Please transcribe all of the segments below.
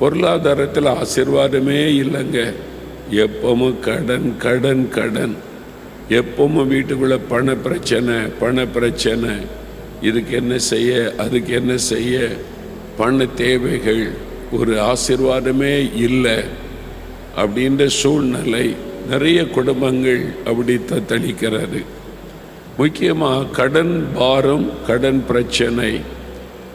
பொருளாதாரத்தில் ஆசீர்வாதமே இல்லைங்க. எப்பவும் கடன் கடன் கடன். எப்பவும் வீட்டுக்குள்ளே பண பிரச்சனை பண பிரச்சனை. இதுக்கு என்ன செய்ய அதுக்கு என்ன செய்ய? பண தேவைகள் ஒரு ஆசீர்வாதமே இல்லை. அப்படின்ற சூழ்நிலை நிறைய குடும்பங்கள் அப்படி தத்தளிக்கிறது முக்கியமாக கடன் பாரம் கடன் பிரச்சனை.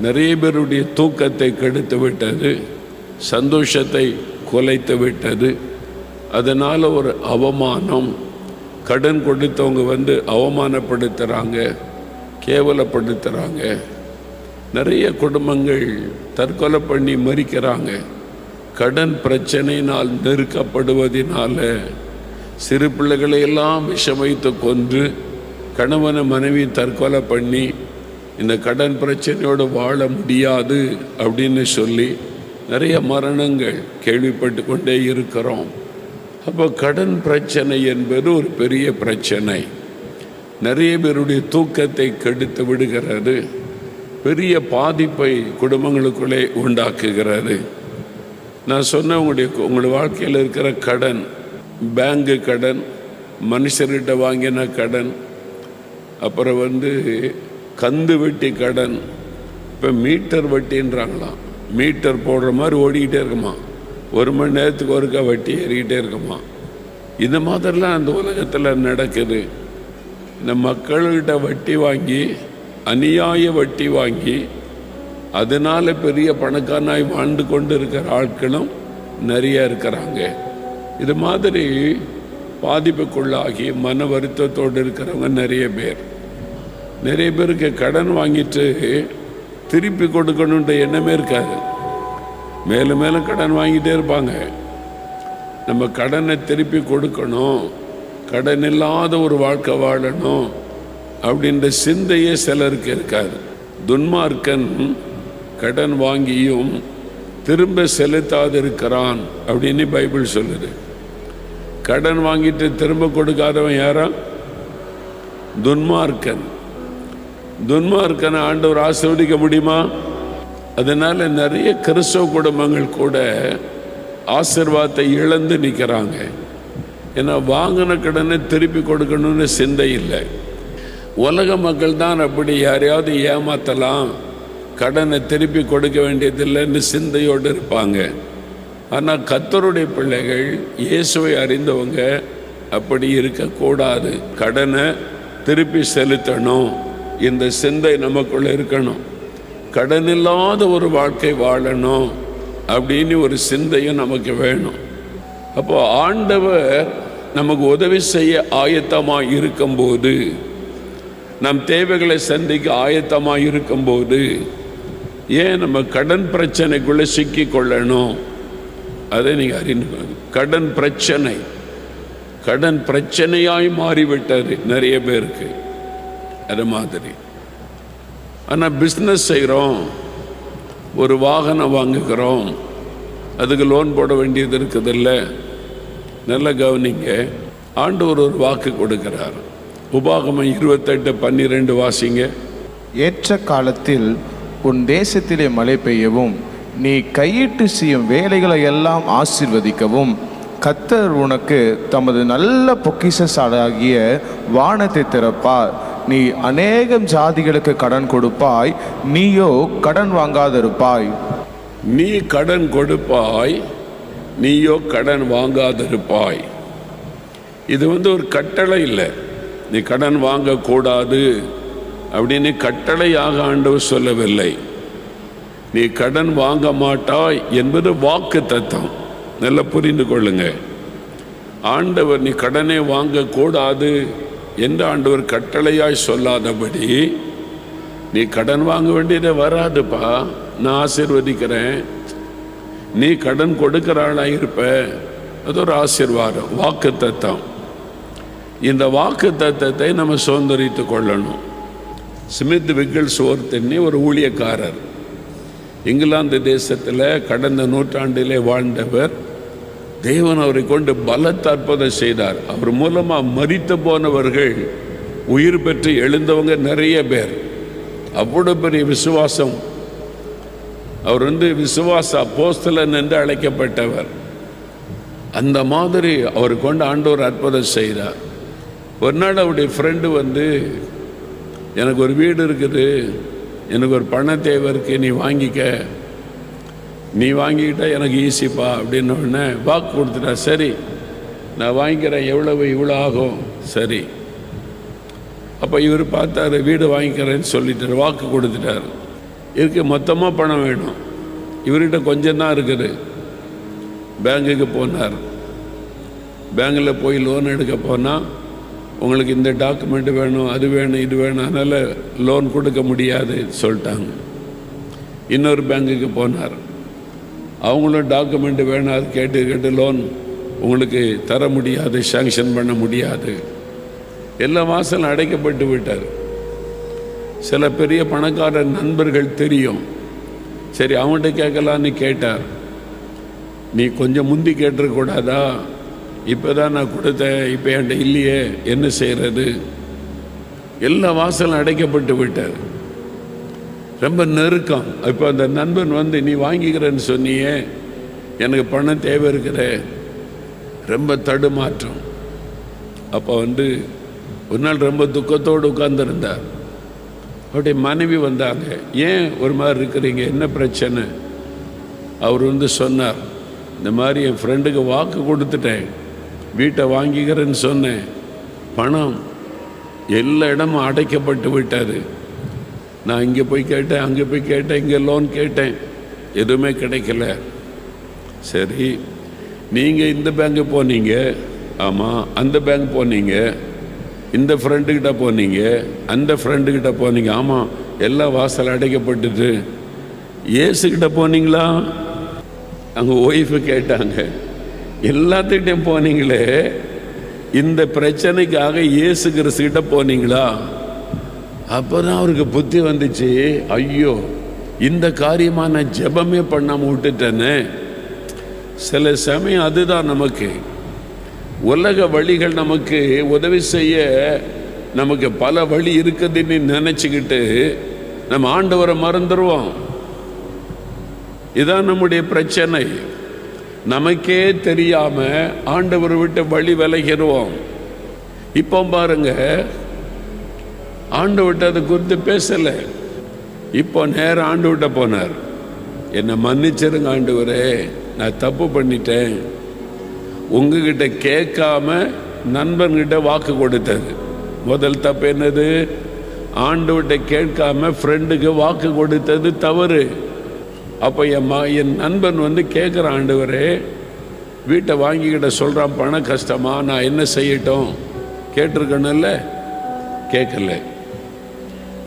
நிறைய பேருடைய தூக்கத்தை கெடுத்து விட்டது. சந்தோஷத்தை குலைத்து விட்டது. அதனால் ஒரு அவமானம். கடன் கொடுத்தவங்க வந்து அவமானப்படுத்துகிறாங்க கேவலப்படுத்துகிறாங்க நிறைய குடும்பங்கள் தற்கொலை பண்ணி மறிக்கிறாங்க. கடன் பிரச்சனையினால் நெருக்கப்படுவதனால சிறு பிள்ளைகளை எல்லாம் விஷமைத்து கொன்று கணவனை மனைவி தற்கொலை பண்ணி இந்த கடன் பிரச்சனையோடு வாழ முடியாது அப்படின்னு சொல்லி நிறைய மரணங்கள் கேள்விப்பட்டு கொண்டே இருக்கிறோம். அப்போ கடன் பிரச்சனை என்பது ஒரு பெரிய பிரச்சனை. நிறைய பேருடைய தூக்கத்தை கெடுத்து விடுகிறது. பெரிய பாதிப்பை குடும்பங்களுக்குள்ளே உண்டாக்குகிறது. நான் சொன்ன உங்களுடைய உங்களுடைய வாழ்க்கையில் இருக்கிற கடன் பேங்கு கடன் மனுஷர்கிட்ட வாங்கின கடன் அப்புறம் வந்து கந்து வட்டி கடன் இப்போ மீட்டர் வட்டின்றாங்களாம். மீட்டர் போடுற மாதிரி ஓடிக்கிட்டே இருக்குமா? ஒரு மணி நேரத்துக்கு ஒருக்கா வட்டி ஏறிக்கிட்டே இருக்குமா? இந்த மாதிரிலாம் அந்த உலகத்தில் நடக்குது. இந்த மக்கள்கிட்ட வட்டி வாங்கி அநியாய வட்டி வாங்கி அதனால் பெரிய பணக்காரனாய் வாழ்ந்து கொண்டு இருக்கிற ஆட்களும் நிறைய இருக்கிறாங்க. இது மாதிரி பாதிப்புக்குள்ளாகி மன வருத்தத்தோடு இருக்கிறவங்க நிறைய பேர். நிறைய பேருக்கு கடன் வாங்கிட்டு திருப்பி கொடுக்கணுன்ற எண்ணமே இருக்காது. மேலும் மேலும் கடன் வாங்கிட்டே இருப்பாங்க. நம்ம கடனை திருப்பி கொடுக்கணும். கடன் இல்லாத ஒரு வாழ்க்கை வாழணும் அப்படின்ற சிந்தையே சிலருக்கு இருக்காது. துன்மார்க்கன் கடன் வாங்கியும் திரும்ப செலுத்தாதிருக்கிறான் அப்படின்னு பைபிள் சொல்லுது. கடன் வாங்கிட்டு திரும்ப கொடுக்காதவன் யாரா? துன்மார்க்கன். துன்மார்க்கனை ஆண்டவர் ஆசிர்வதிக்க முடியுமா? அதனால நிறைய கிறிஸ்தவ குடும்பங்கள் கூட ஆசிர்வாதத்தை இழந்து நிற்கிறாங்க ஏன்னா வாங்கின கடனை திருப்பி கொடுக்கணும்னு சிந்தை இல்லை. உலக மக்கள் தான் அப்படி யாரையாவது ஏமாத்தலாம் கடனை திருப்பி கொடுக்க வேண்டியதில்லைன்னு சிந்தையோடு இருப்பாங்க. ஆனால் கத்தருடைய பிள்ளைகள் இயேசுவை அறிந்தவங்க அப்படி இருக்கக்கூடாது. கடனை திருப்பி செலுத்தணும். இந்த சிந்தை நமக்குள்ள இருக்கணும். கடன் இல்லாத ஒரு வாழ்க்கை வாழணும் அப்படின்னு ஒரு சிந்தையும் நமக்கு வேணும். அப்போ ஆண்டவர் நமக்கு உதவி செய்ய ஆயத்தமாக இருக்கும்போது நம் தேவைகளை சந்திக்க ஆயத்தமாக இருக்கும்போது ஏன் நம்ம கடன் பிரச்சனைக்குள்ளே சிக்கி கொள்ளணும்? அதை நீங்கள் அறிந்து கடன் பிரச்சனை. கடன் பிரச்சனையாய் மாறிவிட்டது நிறைய பேருக்கு. அது மாதிரி. ஆனால் பிஸ்னஸ் செய்கிறோம் ஒரு வாகனம் வாங்குகிறோம். அதுக்கு லோன் போட வேண்டியது இருக்குதில்ல? நல்ல கவனிங்க. ஆண்டவர் ஒரு வாக்கு கொடுக்கிறார். உபாகமம் இருபத்தெட்டு பன்னிரெண்டு வாசிங்க. ஏற்ற காலத்தில் உன் தேசத்திலே மழை பெய்யவும் நீ கையிட்டு செய்யும் வேலைகளை எல்லாம் ஆசீர்வதிக்கவும் கத்தர் உனக்கு தமது நல்ல பொக்கிஷசாலாகிய வானத்தை திறப்பார். நீ அநேகம் ஜாதிகளுக்கு கடன் கொடுப்பாய் நீயோ கடன் வாங்காதிருப்பாய். நீ கடன் கொடுப்பாய் நீயோ கடன் வாங்காதிருப்பாய். இது வந்து ஒரு கட்டளை இல்லை. நீ கடன் வாங்கக்கூடாது அப்படின்னு கட்டளையாக ஆண்டவர் சொல்லவில்லை. நீ கடன் வாங்க மாட்டாய் என்பது வாக்கு தத்துவம். நல்லா புரிந்து கொள்ளுங்க. ஆண்டவர் நீ கடனை வாங்கக்கூடாது என்று ஆண்டவர் கட்டளையாய் சொல்லாதபடி நீ கடன் வாங்க வேண்டியதே வராதுப்பா. நான் ஆசீர்வதிக்கிறேன். நீ கடன் கொடுக்கிற ஆளாக இருப்ப. அது ஒரு ஆசீர்வாதம் வாக்கு தத்தம். இந்த வாக்கு தத்தத்தை நம்ம சுதந்திரித்து கொள்ளணும். ஸ்மித் விக்கிள்ஸ் ஒருத்தன்னி ஒரு ஊழியக்காரர். இங்கிலாந்து தேசத்தில் கடந்த நூற்றாண்டிலே வாழ்ந்தவர் தேவன் அவரை கொண்டு பலத்த அற்புதம் செய்தார். அவர் மூலமாக மறித்து போனவர்கள் உயிர் பெற்று எழுந்தவங்க நிறைய பேர். அவ்வளோ பெரிய விசுவாசம். அவர் வந்து விசுவாச அப்போஸ்தலன் என்று அழைக்கப்பட்டவர். அந்த மாதிரி அவர் கொண்டு ஆண்டவர் அற்புதம் செய்தார். ஒரு நாள் அவருடைய ஃப்ரெண்டு வந்து எனக்கு ஒரு வீடு இருக்குது. எனக்கு ஒரு பண தேவை இருக்குது நீ வாங்கிக்க. நீ வாங்கிக்கிட்டா எனக்கு ஈஸிப்பா அப்படின்ன உடனே வாக்கு கொடுத்துட்டா சரி நான் வாங்கிக்கிறேன் எவ்வளவு இவ்வளோ ஆகும் சரி. அப்போ இவர் பார்த்தாரு வீடு வாங்கிக்கிறேன்னு சொல்லிட்டாரு வாக்கு கொடுத்துட்டாரு. இருக்கு மொத்தமாக பணம் வேணும். இவர்கிட்ட கொஞ்சம் தான் இருக்குது. பேங்குக்கு போனார். பேங்கில் போய் லோன் எடுக்க போனால் உங்களுக்கு இந்த டாக்குமெண்ட் வேணும் அது வேணும் இது வேணும் அதனால் லோன் கொடுக்க முடியாது சொல்லிட்டாங்க. இன்னொரு பேங்குக்கு போனார். அவங்களும் டாக்குமெண்ட் வேணும் அது கேட்டு கேட்டு லோன் உங்களுக்கு தர முடியாது சாங்ஷன் பண்ண முடியாது. எல்லா வாசலும் அடைக்கப்பட்டு விட்டார். சில பெரிய பணக்கார நண்பர்கள் தெரியும். சரி அவன்கிட்ட கேட்கலான்னு கேட்டார். நீ கொஞ்சம் முந்தி கேட்டுருக்கூடாதா இப்போ தான் நான் கொடுத்தேன் இப்போ என்கிட்ட இல்லையே என்ன செய்கிறது எல்லா வாசலும் அடைக்கப்பட்டு விட்டார். ரொம்ப நெருக்கம். இப்போ அந்த நண்பன் வந்து நீ வாங்கிக்கிறேன்னு சொன்னியே எனக்கு பணம் தேவை இருக்கிற ரொம்ப தடுமாற்றம். அப்போ வந்து ஒரு நாள் ரொம்ப துக்கத்தோடு உட்கார்ந்துருந்தார். அவருடைய மனைவி வந்தாங்க ஏன் ஒரு மாதிரி இருக்கிறீங்க? என்ன பிரச்சனை? அவர் வந்து சொன்னார் இந்த மாதிரி என் ஃப்ரெண்டுக்கு வாக்கு கொடுத்துட்டேன். வீட்டை வாங்கிக்கிறேன்னு சொன்னேன். பணம் எல்லா இடமும் அடைக்கப்பட்டு விட்டார் நான் இங்கே போய் கேட்டேன் அங்கே போய் கேட்டேன் இங்கே லோன் கேட்டேன். எதுவுமே கிடைக்கல. சரி நீங்கள் இந்த பேங்க்கு போனீங்க. ஆமாம் அந்த பேங்க் போனீங்க. இந்த ஃப்ரெண்டுக்கிட்ட போனீங்க. அந்த ஃப்ரெண்டுக்கிட்ட போனீங்க. ஆமாம் எல்லாம் வாசல் அடைக்கப்பட்டுட்டு ஏசுக்கிட்ட போனீங்களா? அங்கே ஒய்ஃபு கேட்டாங்க. எல்லாத்துக்கிட்டையும் போனீங்களே. இந்த பிரச்சனைக்காக இயேசு கிறிஸ்துக்கிட்ட போனீங்களா? அப்பதான் அவருக்கு புத்தி வந்துச்சு. ஐயோ இந்த காரியமாக நான் ஜெபமே பண்ணாமல் விட்டுட்டேனே. சில சமயம் அதுதான் நமக்கு. உலக வழிகள் நமக்கு உதவி செய்ய நமக்கு பல வழி இருக்குதுன்னு நினச்சிக்கிட்டு நம்ம ஆண்டவரை மறந்துடுவோம் இதான் நம்முடைய பிரச்சனை. நமக்கே தெரியாமல் ஆண்டவரை விட்டு வழி விலகிடுவோம் இப்போ பாருங்க ஆண்டு விட்டு அதை குறித்து பேசலை. இப்போ நேரம் ஆண்டு விட்ட போனார். என்னை மன்னிச்சிருங்க ஆண்டவரே நான் தப்பு பண்ணிட்டேன். உங்ககிட்ட கேட்காம நண்பன்கிட்ட வாக்கு கொடுத்தது. முதல் தப்பு என்னது? ஆண்டவர்கிட்ட கேட்காம ஃப்ரெண்டுக்கு வாக்கு கொடுத்தது தவறு. அப்போ என் மா என் நண்பன் வந்து கேட்குற ஆண்டவரே வீட்டை வாங்கிக்கிட்ட சொல்கிறான் பண கஷ்டமா? நான் என்ன செய்யட்டும்? கேட்டிருக்கணும்ல? கேட்கல.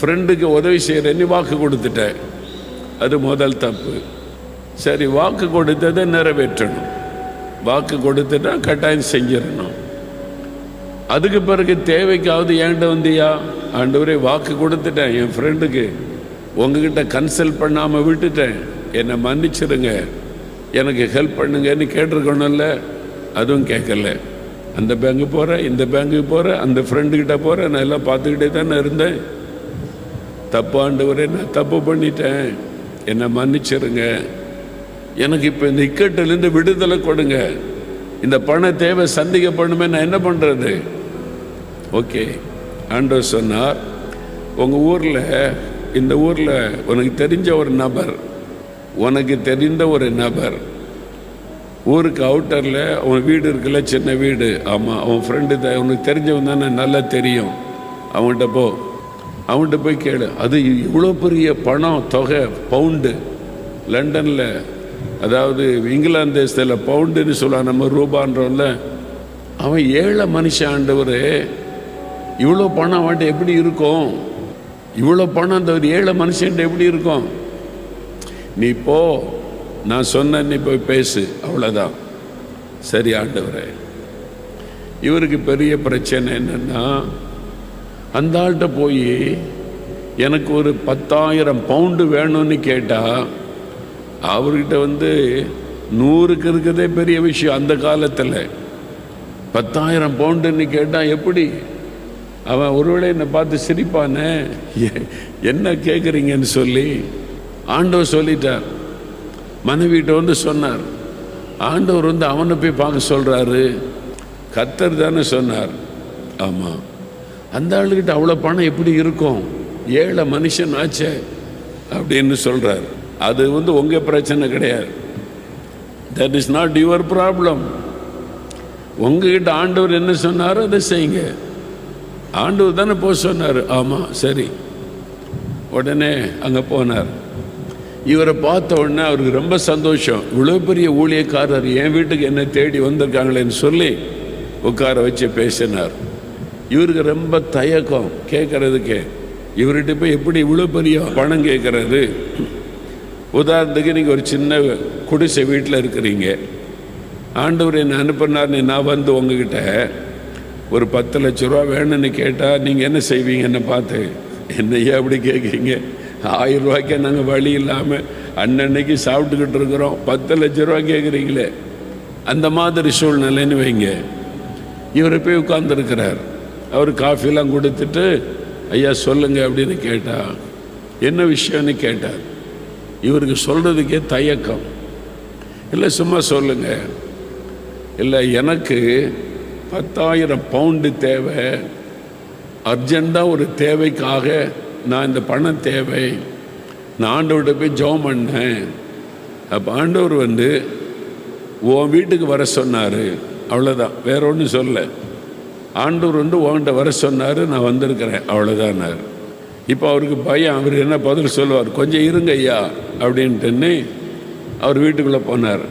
ஃப்ரெண்டுக்கு உதவி செய்கிறேன்னு வாக்கு கொடுத்துட்டேன். அது முதல் தப்பு. சரி வாக்கு கொடுத்ததை நிறைவேற்றணும். வாக்கு கொடுத்துட்டா கட்டாயம் செஞ்சிடணும். அதுக்கு பிறகு தேவைக்காவது ஏன்ட்ட வந்தியா? ஆண்டவரே வாக்கு கொடுத்துட்டேன் என் ஃப்ரெண்டுக்கு உங்ககிட்ட கன்சல்ட் பண்ணாமல் விட்டுட்டேன். என்னை மன்னிச்சிடுங்க எனக்கு ஹெல்ப் பண்ணுங்கன்னு கேட்டிருக்கணும்ல? அதுவும் கேட்கல. அந்த பேங்க்கு போகிறேன் இந்த பேங்க்குக்கு போகிறேன் அந்த ஃப்ரெண்டுக்கிட்ட போகிறேன் நான் எல்லாம் பார்த்துக்கிட்டே தானே இருந்தேன். தப்பு ஆண்டவரே நான் தப்பு பண்ணிட்டேன். என்னை மன்னிச்சிருங்க. எனக்கு இப்போ இந்த இக்கட்டிலேருந்து விடுதலை கொடுங்க. இந்த பண தேவை சந்திக்கப்படுமே நான் என்ன பண்ணுறது ஓகே. ஆண்டவர் சொன்னார் உங்கள் ஊரில் இந்த ஊரில் உனக்கு தெரிஞ்ச ஒரு நபர் உனக்கு தெரிந்த ஒரு நபர். ஊருக்கு அவுட்டரில் அவன் வீடு இருக்குல்ல சின்ன வீடு. ஆமாம் அவன் ஃப்ரெண்டு தான் உனக்கு தெரிஞ்சவன் தானே நல்லா தெரியும். அவன்கிட்ட போ. அவன்கிட்ட போய் கேளு. அது இவ்வளோ பெரிய பணம் தொகை பவுண்டு லண்டனில் அதாவது இங்கிலாந்து தேசத்தில் பவுண்டுன்னு சொல்லுவான் நம்ம ரூபான்றோம்ல. அவன் ஏழை மனுஷன் ஆண்டவர் இவ்வளோ பணம் அவன்கிட்ட எப்படி இருக்கும்? இவ்வளோ பணம் அந்த ஒரு ஏழை மனுஷன்ட்ட எப்படி இருக்கும்? நீ போ நான் சொன்ன நீ போய் பேசு. அவ்வளோதான் சரி ஆண்டவரே. இவருக்கு பெரிய பிரச்சனை என்னன்னா அந்த ஆள்கிட்ட போய் எனக்கு ஒரு பத்தாயிரம் பவுண்டு வேணும்னு கேட்டால் அவர்கிட்ட வந்து நூறுக்கு இருக்கிறதே பெரிய விஷயம் அந்த காலத்தில். பத்தாயிரம் பவுண்டுன்னு கேட்டால் எப்படி? அவன் ஒருவேளை என்னை பார்த்து சிரிப்பானே? என்ன கேட்குறீங்கன்னு சொல்லி ஆண்டவர் சொல்லிட்டார். மனைவிட்ட வந்து சொன்னார். ஆண்டவர் வந்து அவனை போய் பார்க்க சொல்கிறாரு கத்தர் தானே சொன்னார். ஆமாம் அந்த ஆளுகிட்ட அவ்வளோ பணம் எப்படி இருக்கும்? ஏழை மனுஷன் ஆச்சே அப்படின்னு சொல்கிறார் அது வந்து உங்கள் பிரச்சனை கிடையாது. That is not your problem உங்ககிட்ட ஆண்டவர் என்ன சொன்னாரோ அதை செய்யுங்க. ஆண்டவர் தானே போக சொன்னார். ஆமாம் சரி. உடனே அங்கே போனார். இவரை பார்த்த உடனே அவருக்கு ரொம்ப சந்தோஷம். இவ்வளோ பெரிய ஊழியக்காரர் என் வீட்டுக்கு என்ன தேடி வந்திருக்காங்களேன்னு சொல்லி உட்கார வச்சு பேசினார். இவருக்கு ரொம்ப தயக்கம் கேட்கறதுக்கே இவர்கிட்ட போய் எப்படி இவ்வளோ பெரிய பணம் கேட்கறது உதாரணத்துக்கு நீங்கள் ஒரு சின்ன குடிசை வீட்டில் இருக்கிறீங்க. ஆண்டவர் என்னை அனுப்புனார்னு நான் வந்து உங்ககிட்ட ஒரு பத்து லட்ச ரூபா வேணும்னு கேட்டால் நீங்கள் என்ன செய்வீங்கன்னு பார்த்து என்னையா அப்படி கேட்குறீங்க ஆயிரம் ரூபாய்க்கே நாங்கள் வழி இல்லாமல் அன்னன்னைக்கு சாப்பிட்டுக்கிட்டு இருக்கிறோம். பத்து லட்ச ரூபா கேட்குறீங்களே அந்த மாதிரி சூழ்நிலைன்னு வைங்க. இவர் போய் உட்கார்ந்துருக்கிறார். அவர் காஃபிலாம் கொடுத்துட்டு ஐயா சொல்லுங்க அப்படின்னு கேட்டா என்ன விஷயம்னு? கேட்டார். இவருக்கு சொல்கிறதுக்கே தயக்கம். இல்லை சும்மா சொல்லுங்க. இல்லை எனக்கு பத்தாயிரம் பவுண்டு தேவை. அர்ஜெண்டாக ஒரு தேவைக்காக நான் இந்த பணம் தேவை. நான் ஆண்டவர்கிட்ட போய் ஜோம் பண்ணேன். அப்போ ஆண்டவர் வந்து உன் வீட்டுக்கு வர சொன்னார். அவ்வளோதான் வேற ஒன்றும் சொல்ல. ஆண்டவர் வந்து உங்கள்கிட்ட வர சொன்னார் நான் வந்திருக்கிறேன். அவ்வளோதான்னார் இப்போ அவருக்கு பயம் அவர் என்ன பதில் சொல்லுவார்? கொஞ்சம் இருங்க ஐயா அப்படின்ட்டுன்னு அவர் வீட்டுக்குள்ளே போனார்.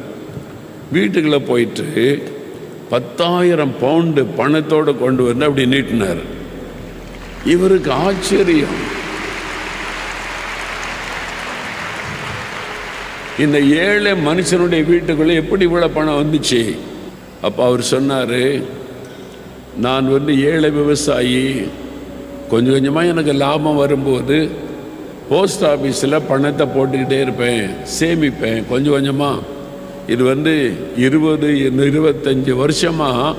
வீட்டுக்குள்ளே போயிட்டு பத்தாயிரம் பவுண்டு பணத்தோடு கொண்டு வந்து அப்படி நீட்டினார். இவருக்கு ஆச்சரியம். இந்த ஏழை மனுஷனுடைய வீட்டுக்குள்ளே எப்படி இவ்வளோ பணம் வந்துச்சு? அப்போ அவர் சொன்னார் நான் வந்து ஏழை விவசாயி. கொஞ்சம் கொஞ்சமாக எனக்கு லாபம் வரும்போது போஸ்ட் ஆஃபீஸில் பணத்தை போட்டுக்கிட்டே இருப்பேன் சேமிப்பேன் கொஞ்சம் கொஞ்சமாக இது வந்து இருபது இருபத்தஞ்சி வருஷமாக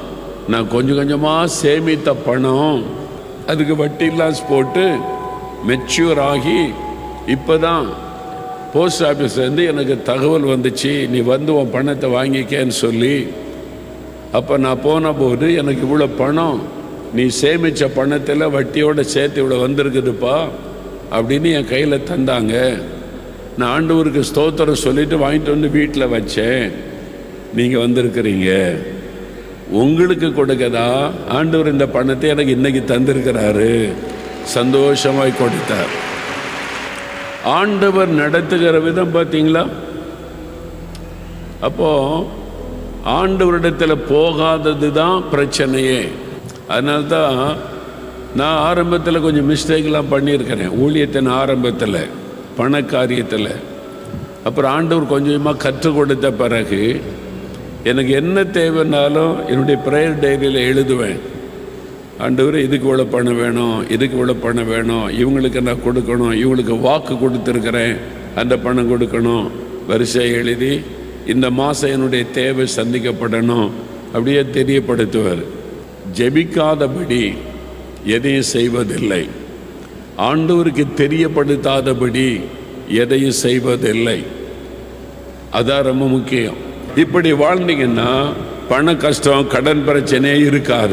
நான் கொஞ்சம் கொஞ்சமாக சேமித்த பணம். அதுக்கு வட்டிலாம் போட்டு மெச்சூர் ஆகி இப்போ தான் போஸ்ட் ஆஃபீஸ்லேருந்து எனக்கு தகவல் வந்துச்சு நீ வந்து உன் பணத்தை வாங்கிக்கேன்னு சொல்லி அப்போ நான் போன போது எனக்கு இவ்வளோ பணம். நீ சேமித்த பணத்தில் வட்டியோடு சேர்த்து இவ்வளோ வந்திருக்குதுப்பா அப்படின்னு என் கையில் தந்தாங்க. நான் ஆண்டவருக்கு ஸ்தோத்திரம் சொல்லிட்டு வாங்கிட்டு வந்து வீட்டில் வச்சேன். நீங்கள் வந்திருக்கிறீங்க. உங்களுக்கு கொடுக்கதா? ஆண்டவர் இந்த பணத்தை எனக்கு இன்னைக்கு தந்திருக்கிறாரு. சந்தோஷமாய் கொடுத்தார். ஆண்டவர் நடத்துகிற விதம் பார்த்தீங்களா? அப்போது ஆண்டவரிடத்தில் போகாதது தான் பிரச்சனையே. அதனால தான் நான் ஆரம்பத்தில் கொஞ்சம் மிஸ்டேக்லாம் பண்ணியிருக்கிறேன். ஊழியத்தின் ஆரம்பத்தில் பண காரியத்தில் அப்புறம் ஆண்டவர் கொஞ்சமாக கற்றுக் கொடுத்த பிறகு எனக்கு என்ன தேவைன்னாலும் என்னுடைய ப்ரேயர் டைரியில் எழுதுவேன். ஆண்டவர் இதுக்கு இவ்வளோ பணம் வேணும் இதுக்கு இவ்வளோ பணம் வேணும் இவங்களுக்கு நான் கொடுக்கணும் இவங்களுக்கு வாக்கு கொடுத்துருக்கிறேன் அந்த பணம் கொடுக்கணும். வரிசை எழுதி இந்த மாதம் என்னுடைய தேவை சந்திக்கப்படணும் அப்படியே தெரியப்படுத்துவார். ஜெபிக்காதபடி எதையும் செய்வதில்லை. ஆண்டவருக்கு தெரியப்படுத்தாதபடி எதையும் செய்வதில்லை. அதான் ரொம்ப முக்கியம். இப்படி வாழ்ந்தீங்கன்னா பண கஷ்டம் கடன் பிரச்சனையே இருக்காது.